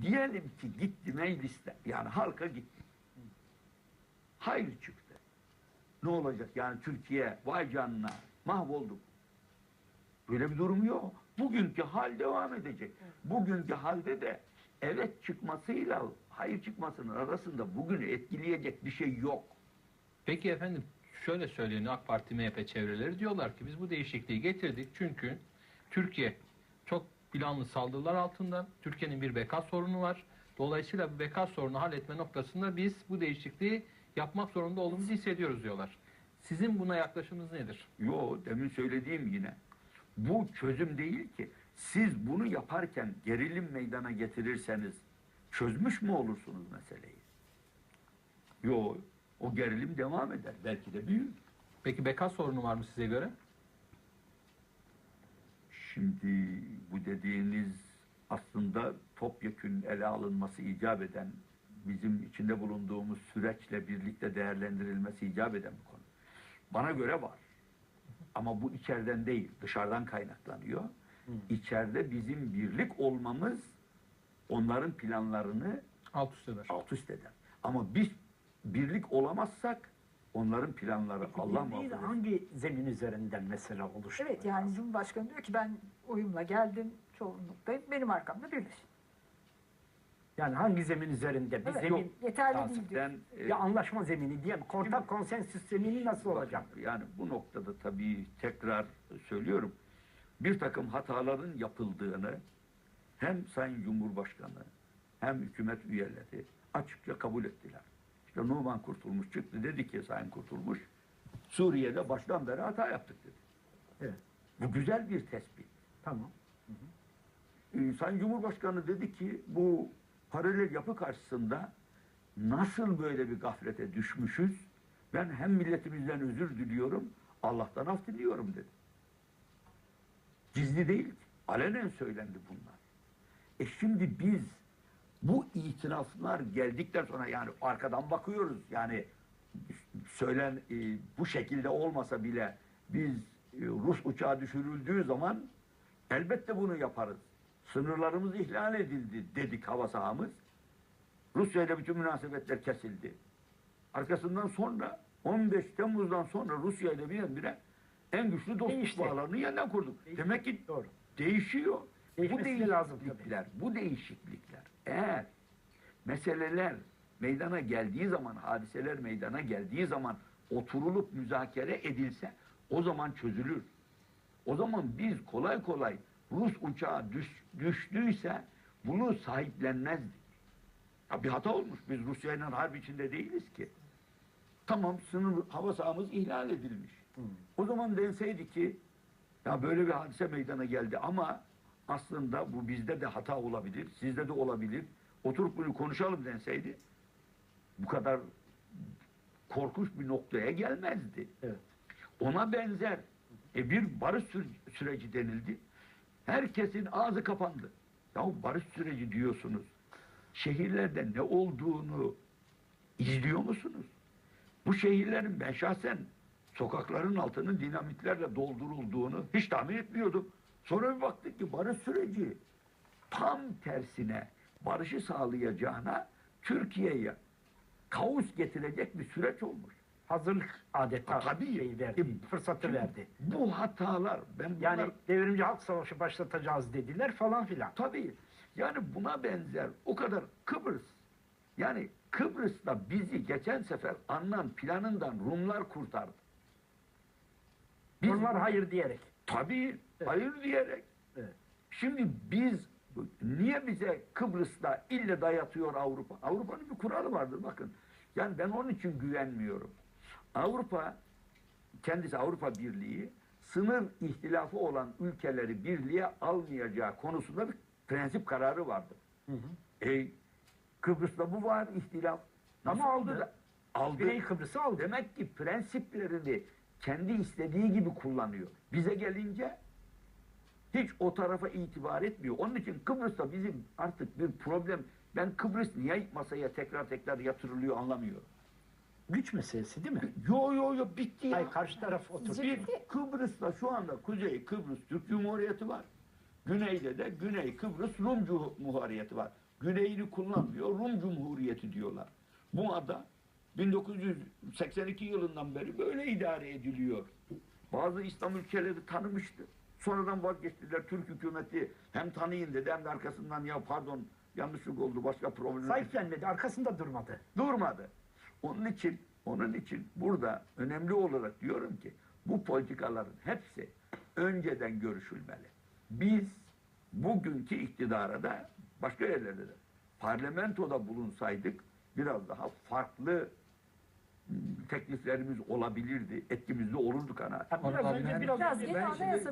Diyelim ki gitti mecliste, yani halka gitti. Hayır çıktı. Ne olacak? Yani Türkiye vay canına mahvolduk. Böyle bir durum yok. Bugünkü hal devam edecek. Bugünkü halde de evet çıkmasıyla hayır çıkmasının arasında bugünü etkileyecek bir şey yok. Peki efendim şöyle söyleniyor AK Parti MHP çevreleri diyorlar ki biz bu değişikliği getirdik çünkü Türkiye çok planlı saldırılar altında. Türkiye'nin bir beka sorunu var. Dolayısıyla bu beka sorunu halletme noktasında biz bu değişikliği yapmak zorunda olduğumuzu hissediyoruz diyorlar. Sizin buna yaklaşımınız nedir? Yo demin söylediğim yine. Bu çözüm değil ki. Siz bunu yaparken gerilim meydana getirirseniz çözmüş mü olursunuz meseleyi? Yo o gerilim devam eder. Belki de büyür. Peki beka sorunu var mı size göre? Şimdi bu dediğiniz aslında topyekün ele alınması icap eden bizim içinde bulunduğumuz süreçle birlikte değerlendirilmesi icap eden bir konu. Bana göre var. Ama bu içeriden değil, dışarıdan kaynaklanıyor. İçeride bizim birlik olmamız onların planlarını Alt üst eder. alt üst eder. Ama biz birlik olamazsak onların planları Allah Birliği muhafaza. hangi zemin üzerinden mesela oluştu? Evet yani Cumhurbaşkanı diyor ki ben oyumla geldim çoğunluktayım. Benim arkamda birleşin. Yani hangi zemin üzerinde? Bir Evet, zemin yeterli lazım. değil. Ben e, Ya anlaşma zemini diye mi? Ortak konsensüs zemini nasıl Bakın, olacak? Yani bu noktada tabii tekrar söylüyorum. Bir takım hataların yapıldığını hem Sayın Cumhurbaşkanı hem hükümet üyeleri açıkça kabul ettiler. İşte Numan Kurtulmuş çıktı dedi ki Sayın Kurtulmuş Suriye'de baştan beri hata yaptık dedi. Evet. Bu güzel bir tespit. Tamam. Ee, Sayın Cumhurbaşkanı dedi ki bu paralel yapı karşısında nasıl böyle bir gaflete düşmüşüz? Ben hem milletimizden özür diliyorum, Allah'tan af diliyorum dedi. Gizli değil, alenen söylendi bunlar. E şimdi biz bu itiraflar geldikten sonra yani arkadan bakıyoruz. Yani söylen e, bu şekilde olmasa bile biz e, Rus uçağı düşürüldüğü zaman elbette bunu yaparız. Sınırlarımız ihlal edildi dedik hava sahamız. Rusya ile bütün münasebetler kesildi. Arkasından sonra 15 Temmuz'dan sonra Rusya ile birdenbire en güçlü dostluk Değişti. bağlarını yeniden kurduk. Değişti. Demek ki Doğru. değişiyor. Bu değişiklikler, bu değişiklikler eğer meseleler meydana geldiği zaman, hadiseler meydana geldiği zaman oturulup müzakere edilse o zaman çözülür. O zaman biz kolay kolay Rus uçağı düş, düştüyse bunu sahiplenmezdik. Ya bir hata olmuş. Biz Rusya ile harp içinde değiliz ki. Tamam sınır hava sahamız ihlal edilmiş. O zaman denseydi ki ya böyle bir hadise meydana geldi ama aslında bu bizde de hata olabilir, sizde de olabilir. Oturup bunu konuşalım denseydi bu kadar korkunç bir noktaya gelmezdi. Evet. Ona benzer e bir barış sü- süreci denildi. Herkesin ağzı kapandı. Ya barış süreci diyorsunuz. Şehirlerde ne olduğunu izliyor musunuz? Bu şehirlerin ben şahsen sokakların altının dinamitlerle doldurulduğunu hiç tahmin etmiyordum. Sonra bir baktık ki barış süreci tam tersine barışı sağlayacağına Türkiye'ye kaos getirecek bir süreç olmuş. Hazırlık adeta tabii. şey verdi, E, fırsatı verdi. Bu hatalar ben bunlar, Yani devrimci halk savaşı başlatacağız dediler falan filan. tabii yani buna benzer o kadar Kıbrıs yani Kıbrıs'ta bizi geçen sefer Annan planından Rumlar kurtardı. Biz- Onlar hayır diyerek. Tabii. Hayır diyerek. Evet. Şimdi biz niye bize Kıbrıs'ta ille dayatıyor Avrupa? Avrupa'nın bir kuralı vardır bakın. Yani ben onun için güvenmiyorum. Avrupa kendisi Avrupa Birliği sınır ihtilafı olan ülkeleri birliğe almayacağı konusunda bir prensip kararı vardır. Hı hı. E, Kıbrıs'ta bu var ihtilaf. Ama Nasıl aldı. da- Aldı. Güney Kıbrıs'ı aldı. Demek ki prensiplerini kendi istediği gibi kullanıyor. Bize gelince hiç o tarafa itibar etmiyor. Onun için Kıbrıs'ta bizim artık bir problem. Ben Kıbrıs niye masaya tekrar tekrar yatırılıyor anlamıyorum. Güç meselesi değil mi? Yo yo yo bitti ya. Hayır karşı taraf oturdu. Bir Kıbrıs'ta şu anda Kuzey Kıbrıs Türk Cumhuriyeti var. Güneyde de Güney Kıbrıs Rum Cumhuriyeti var. Güneyini kullanmıyor. Rum Cumhuriyeti diyorlar. Bu ada 1982 yılından beri böyle idare ediliyor. Bazı İslam ülkeleri tanımıştı. Sonradan vazgeçtiler. Türk hükümeti hem tanıyın dedi hem de arkasından ya pardon yanlışlık oldu başka problem. Sahiplenmedi, arkasında durmadı. Durmadı. Onun için onun için burada önemli olarak diyorum ki bu politikaların hepsi önceden görüşülmeli. Biz bugünkü iktidara da başka yerlerde de parlamentoda bulunsaydık biraz daha farklı m, tekliflerimiz olabilirdi. Etkimizde olurdu kanaat. Biraz abi önce biraz Biraz önce ben